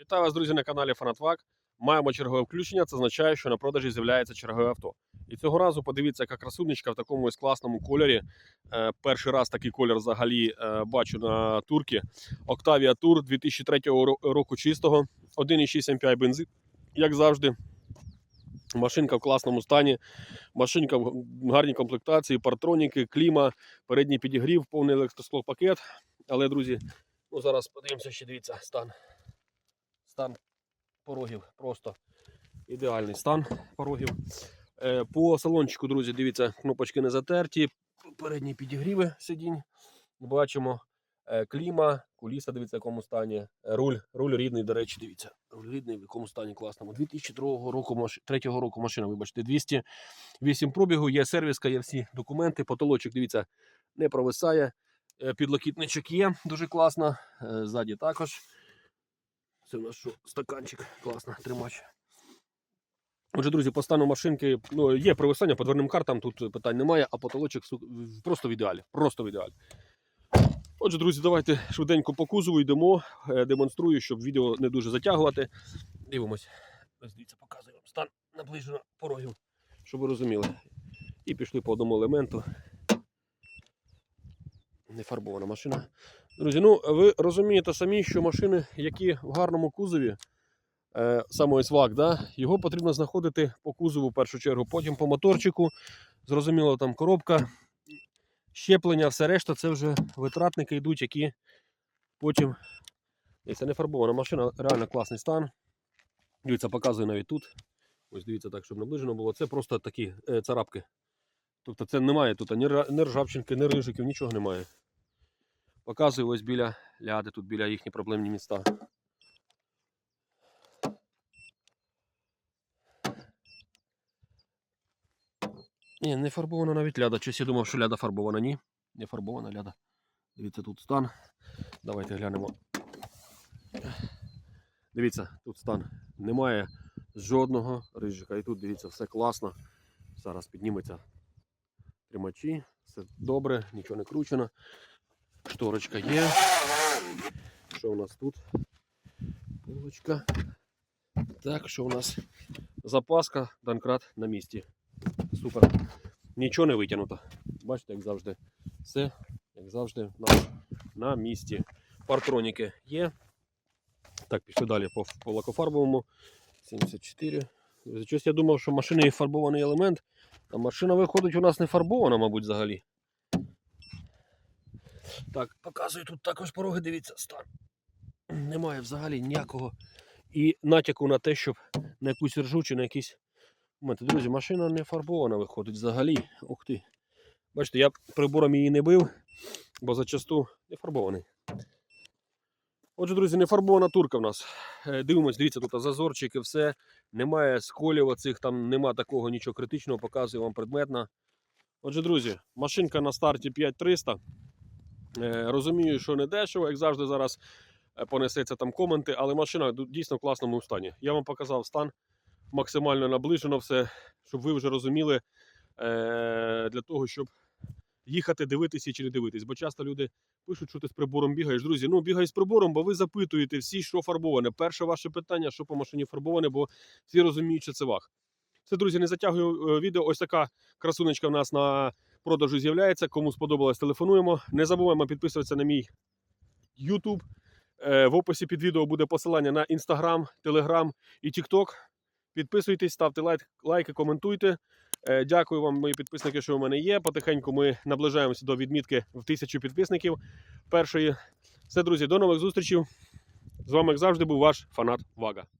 Вітаю вас, друзі, на каналі Фанатвак. Маємо чергове включення. Це означає, що на продажі з'являється чергове авто. І цього разу подивіться, яка красунечка в такому ось класному кольорі. Е, перший раз такий колір взагалі е, бачу на турці. Octavia Tour 2003 року чистого. 1,6 MPI бензин, як завжди. Машинка в класному стані, машинка в гарній комплектації, партроніки, кліма, передній підігрів, повний електросклопакет. Але, друзі, ну зараз подивимося, ще дивіться стан. Стан порогів просто ідеальний стан порогів. Е, По салончику, друзі, дивіться, кнопочки не затерті, передні підігріви сидінь. Бачимо кліма, куліса, дивіться, в якому стані. Е, Руль, руль рідний, до речі, дивіться. Руль рідний, в якому стані класному. 2002 року, маш... 3 року машина, вибачте, 208 пробігу, є сервіска, є всі документи. Потолочок, дивіться, не провисає. Е, Підлокітничок є, дуже класно. Е, Ззаді також. Це у нас що, стаканчик, класно, тримач. Отже, друзі, по стану машинки ну, є провисання по дверним картам, тут питань немає, а потолочок просто в ідеалі. Просто в ідеалі. Отже, друзі, давайте швиденько по кузову йдемо. Е, Демонструю, щоб відео не дуже затягувати. Дивимось. Дивіться, показую вам стан наближено порогів, щоб ви розуміли. І пішли по одному елементу. Не фарбована машина. Друзі, ну ви розумієте самі, що машини, які в гарному кузові, е, саме ось ВАК, да, його потрібно знаходити по кузову в першу чергу, потім по моторчику. Зрозуміло, там коробка, щеплення, все решта це вже витратники йдуть, які потім. Це не фарбована машина, реально класний стан. Дивіться, показую навіть тут. Ось дивіться так, щоб наближено було. Це просто такі е, царапки. Тобто це немає тут ні, ржавчинки, ні рижиків, нічого немає. Показую ось біля ляди, тут біля їхні проблемні міста. Ні, не фарбована навіть ляда. Щось я думав, що ляда фарбована. Ні, не фарбована ляда. Дивіться, тут стан. Давайте глянемо. Дивіться, тут стан. Немає жодного рижика. І тут дивіться, все класно. Зараз підніметься тримачі. Все добре, нічого не кручено. Шторочка є. Що у нас тут? Полочка. Так, що у нас? Запаска, Данкрат на місці. Супер. Нічого не витягнуто. Бачите, як завжди. Все, як завжди, на, на місці. Партроніки є. Так, пішли далі по, по лакофарбовому. 74. Щось я думав, що машина є фарбований елемент. А машина виходить у нас не фарбована, мабуть, взагалі. Так, показую тут також пороги, дивіться, стан. Немає взагалі ніякого і натяку на те, щоб на якусь ржу чи на якісь моменти. Друзі, машина не фарбована виходить взагалі. Ух ти. Бачите, я прибором її не бив, бо зачасту не фарбований. Отже, друзі, не фарбована турка в нас. Е, Дивимось, дивіться, тут зазорчики, все. Немає сколів оцих, там нема такого нічого критичного, показую вам предметно. Отже, друзі, машинка на старті 5300. Е, Розумію, що не дешево, як завжди зараз е, понесеться там коменти, але машина дійсно в класному стані. Я вам показав стан, максимально наближено все, щоб ви вже розуміли е, для того, щоб їхати, дивитися чи не дивитись. Бо часто люди пишуть, що ти з прибором бігаєш. Друзі, ну бігай з прибором, бо ви запитуєте всі, що фарбоване. Перше ваше питання, що по машині фарбоване, бо всі розуміють, що це ваг. Це, друзі, не затягую е, відео. Ось така красунечка в нас на продажу з'являється. Кому сподобалось, телефонуємо. Не забуваємо підписуватися на мій YouTube. Е, В описі під відео буде посилання на Instagram, Telegram і TikTok. Підписуйтесь, ставте лайк, лайки, коментуйте. Е, Дякую вам, мої підписники, що у мене є. Потихеньку ми наближаємося до відмітки в тисячу підписників. Першої. Все, друзі, до нових зустрічей. З вами, як завжди, був ваш фанат Вага.